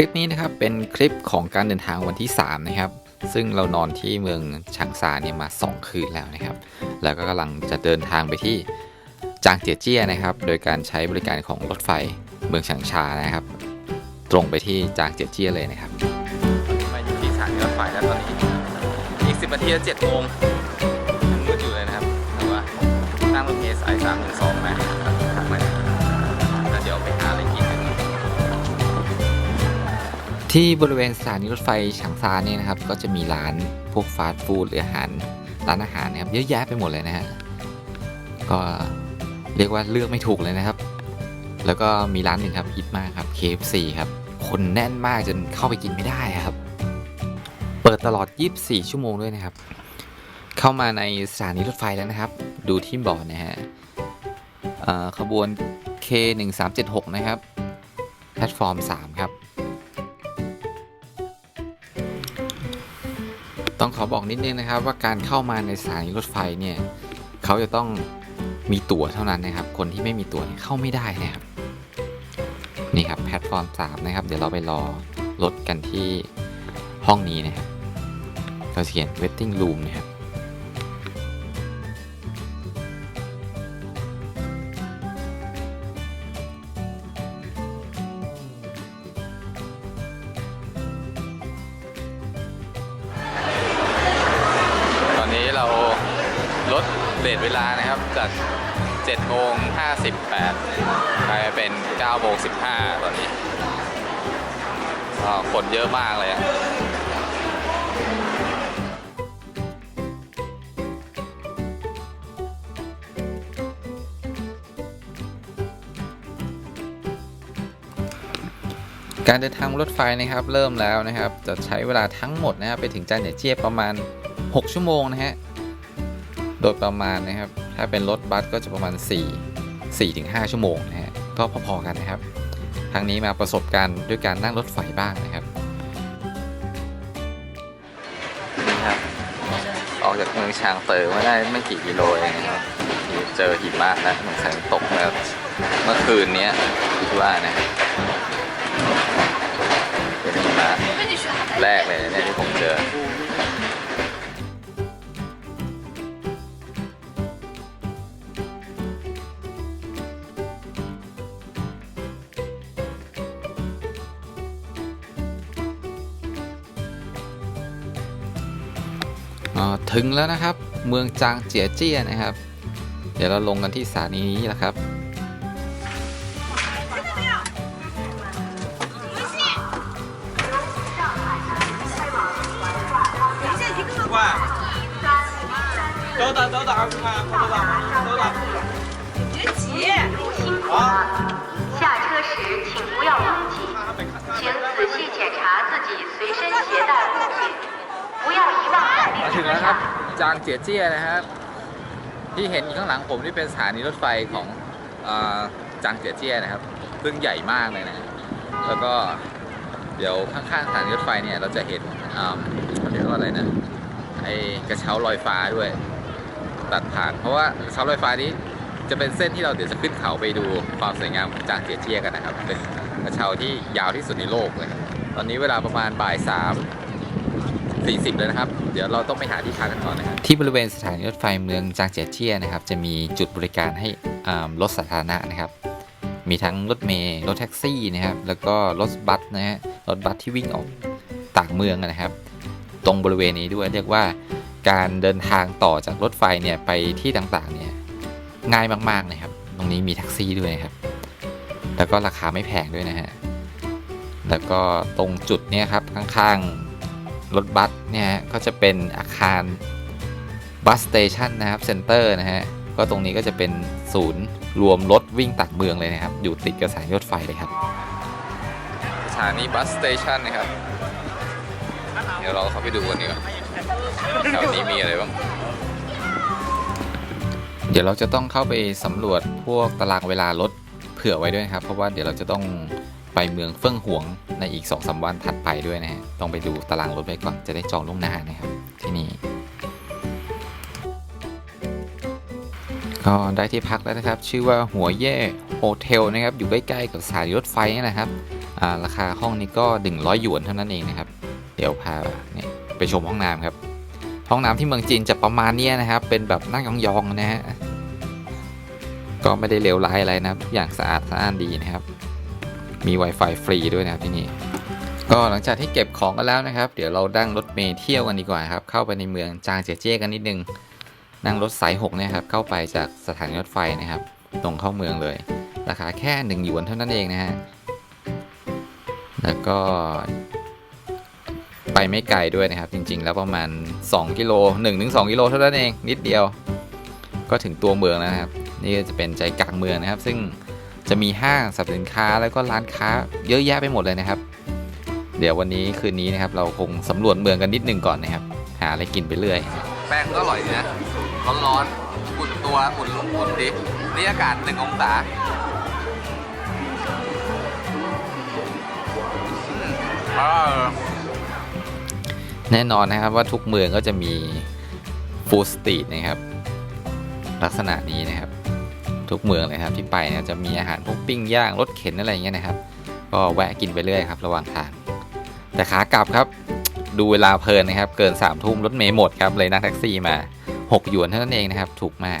ลิปนี้นะครับเป็นคลิปของการเดินทางวันที่ 3 นะครับ ซึ่งเรานอนที่เมืองฉางซาเนี่ยมา 2 คืนแล้วนะครับ แล้วก็กำลังจะเดินทางไปที่จางเจียเจี้ยนะครับ โดยการใช้บริการของรถไฟเมืองฉางชานะครับ ตรงไปที่จางเจียเจี้ยเลยนะครับมาอยู่ที่สถานีรถไฟแล้วตอนนี้อีก10นาทีจะ7โมงยังมืดอยู่เลยนะครับแต่ว่านั่งรถเมล์สาย312มาท ที่บริเวณสถานีรถไฟฉางซาเนี่ยนะครับ ก็จะมีร้านพวกฟาสต์ฟู้ดหรืออาหารร้านอาหารนะครับเยอะแยะไปหมดเลยนะฮะก็เรียกว่าเลือกไม่ถูกเลยนะครับ แล้วก็มีร้านหนึ่งครับฮิตมากครับ KFC ครับคนแน่นมากจนเข้าไปกินไม่ได้ครับ เปิดตลอด 24 ชั่วโมงด้วยนะครับ เข้ามาในสถานีรถไฟแล้วนะครับ ดูที่บอร์ดนะฮะเอ่อขบวน K1376 นะครับแพลตฟอร์ม 3 ครับ ต้องขอบอกนิดนึงนะครับ ว่าการเข้ามาในสถานีรถไฟเนี่ยเขาจะต้องมีตั๋วเท่านั้นนะครับ คนที่ไม่มีตั๋วเข้าไม่ได้นะครับ นี่ครับแพลตฟอร์ม3นะครับ เดี๋ยวเราไปรอรถกันที่ห้องนี้นะครับเราเขียน waiting room นะครับ ทเวลานะครับจาก7โมง58กลายเป็น9โมง15 ตอนนี้ก็คนเยอะมากเลยอะการเดินทางรถไฟนะครับเริ่มแล้วนะครับ จะใช้เวลาทั้งหมดนะครับไปถึงจานเหนือเจียประมาณ 6 ชั่วโมงนะฮะ โดยประมาณนะครับ ถ้าเป็นรถบัสก็จะประมาณ 4 4ถึง5ชั่วโมงนะฮะก็พอๆกันนะครับทางนี้มาประสบการณ์ด้วยการนั่งรถไฟบ้างนะครับนี่ครับ ออกจากเมืองชางเตอมาได้ไม่กี่กิโลเองนะครับเจอหิมะแล้วเหมือนใส่ตกเมื่อเมื่อคืนนี้ที่ว่านะครับเป็นหิมะแรกเลยเนี่ยที่ผมเจอ ถึงแล้วนะครับ เมืองจางเจียเจี้ยนะครับ เดี๋ยวเราลงกันที่สถานีนี้แหละครับ 哇！走打走打，看看走打走打。别急，辛苦了。下车时请不要 ครับ。จางเจียเจี้ยนะครับ ที่เห็นข้างหลังผมนี่เป็นสถานีรถไฟของอจางเจียเจี้ยนะครับซึ่งใหญ่มากเลยนะ แล้วก็เดี๋ยวข้างๆสถานีรถไฟเนี่ยเราจะเห็นเขาเรียกว่าอะไรนะไอกระเช้าลอยฟ้าด้วย ตัดผ่าน เพราะว่ากระเช้าลอยฟ้านี้จะเป็นเส้นที่เราเดี๋ยวจะขึ้นเขาไปดูความสวยงามของจางเจียเจี้ยกันนะครับ เป็นกระเช้าที่ยาวที่สุดในโลกเลย ตอนนี้เวลาประมาณบ่ายสาม 40 เลยนะครับ เดี๋ยวเราต้องไปหาที่พักกันก่อนนะครับ ที่บริเวณสถานีรถไฟเมืองจางเจียเจียนะครับ จะมีจุดบริการให้รถสาธารณะนะครับ มีทั้งรถเมล์รถแท็กซี่นะครับ แล้วก็รถบัสนะฮะ รถบัสที่วิ่งออกต่างเมืองนะครับ ตรงบริเวณนี้ด้วยเรียกว่าการเดินทางต่อจากรถไฟเนี่ยไปที่ต่างๆเนี่ยง่ายมากๆนะครับ ตรงนี้มีแท็กซี่ด้วยนะครับ แล้วก็ราคาไม่แพงด้วยนะฮะ แล้วก็ตรงจุดเนี่ยครับข้างๆ รถบัสเนี่ยฮะก็จะเป็นอาคารบัสสเตชันนะครับเซ็นเตอร์นะฮะก็ตรงนี้ก็จะเป็นศูนย์รวมรถวิ่งต่างเมืองเลยนะครับ อยู่ติดกับสถานีรถไฟเลยครับสถานีบัสสเตชันนะครับ เดี๋ยวเราเข้าไปดูกันดีกว่าแถวนี้มีอะไรบ้างเดี๋ยวเราจะต้องเข้าไปสำรวจพวกตารางเวลารถเผื่อไว้ด้วยนะครับ เพราะว่าเดี๋ยวเราจะต้อง ไปเมืองเฟิ่องหวงในอีก2อสวันถัดไปด้วยนะฮะต้องไปดูตารางรถไว้ก่อนจะได้จองล่วงหน้านะครับที่นี่ก็ได้ที่พักแล้วนะครับ ชื่อว่าหัวเย่โฮเทลนะครับ อยู่ใกล้ๆกับสถานีรถไฟนะครับอ่าราคาห้องนี้ก็ 100 หยวนเท่านั้นเองนะครับ เดี๋ยวพาเนี่ยไปชมห้องน้ำครับ ห้องน้ำที่เมืองจีนจะประมาณเนี้ยนะครับ เป็นแบบนั่งยองๆนะฮะก็ไม่ได้เลวร้ายอะไรนะครับทุกอย่างสะอาดสะอ้านดีนะครับ มี Wi-Fi ฟรีด้วยนะครับที่นี่ก็หลังจากที่เก็บของกันแล้วนะครับ เดี๋ยวเราดั่งรถเมล์เที่ยวกันดีกว่าครับ เข้าไปในเมืองจางเจียเจ้กันนิดนึง นั่งรถสาย6เนี่ยครับ เข้าไปจากสถานีรถไฟนะครับ ตรงเข้าเมืองเลย ราคาแค่1หยวนเท่านั้นเองนะฮะ แล้วก็ ไปไม่ไกลด้วยนะครับ จริง ๆ แล้วประมาณ 2 กิโล1-2 กิโลเท่านั้นเอง นิดเดียว ก็ถึงตัวเมืองแล้วนะครับ นี่จะเป็นใจกลางเมืองนะครับ ซึ่ง จะมีห้างสรรพสินค้าแล้วก็ร้านค้าเยอะแยะไปหมดเลยนะครับ เดี๋ยววันนี้คืนนี้นะครับ เราคงสำรวจเมืองกันนิดนึงก่อนนะครับ หาอะไรกินไปเรื่อย แป้งก็อร่อยดีนะร้อนร้อนอุ่นตัวอุ่นลุกอุ่นดินี่อากาศหนึ่งองศาแน่นอนนะครับว่าทุกเมืองก็จะมีฟู้ดสตรีทนะครับ ลักษณะนี้นะครับ ทุกเมืองเลยครับที่ไปจะมีอาหารพวกปิ้งย่างรถเข็นอะไรอย่างเงี้ยนะครับ ก็แวะกินไปเรื่อยครับระหว่างทาง แต่ขากลับครับดูเวลาเพลินนะครับ เกิน3ามทุ่มรถเมล์หมดครับเลยนั่งแท็กซี่มา 6 หยวนเท่านั้นเองนะครับ ถูกมาก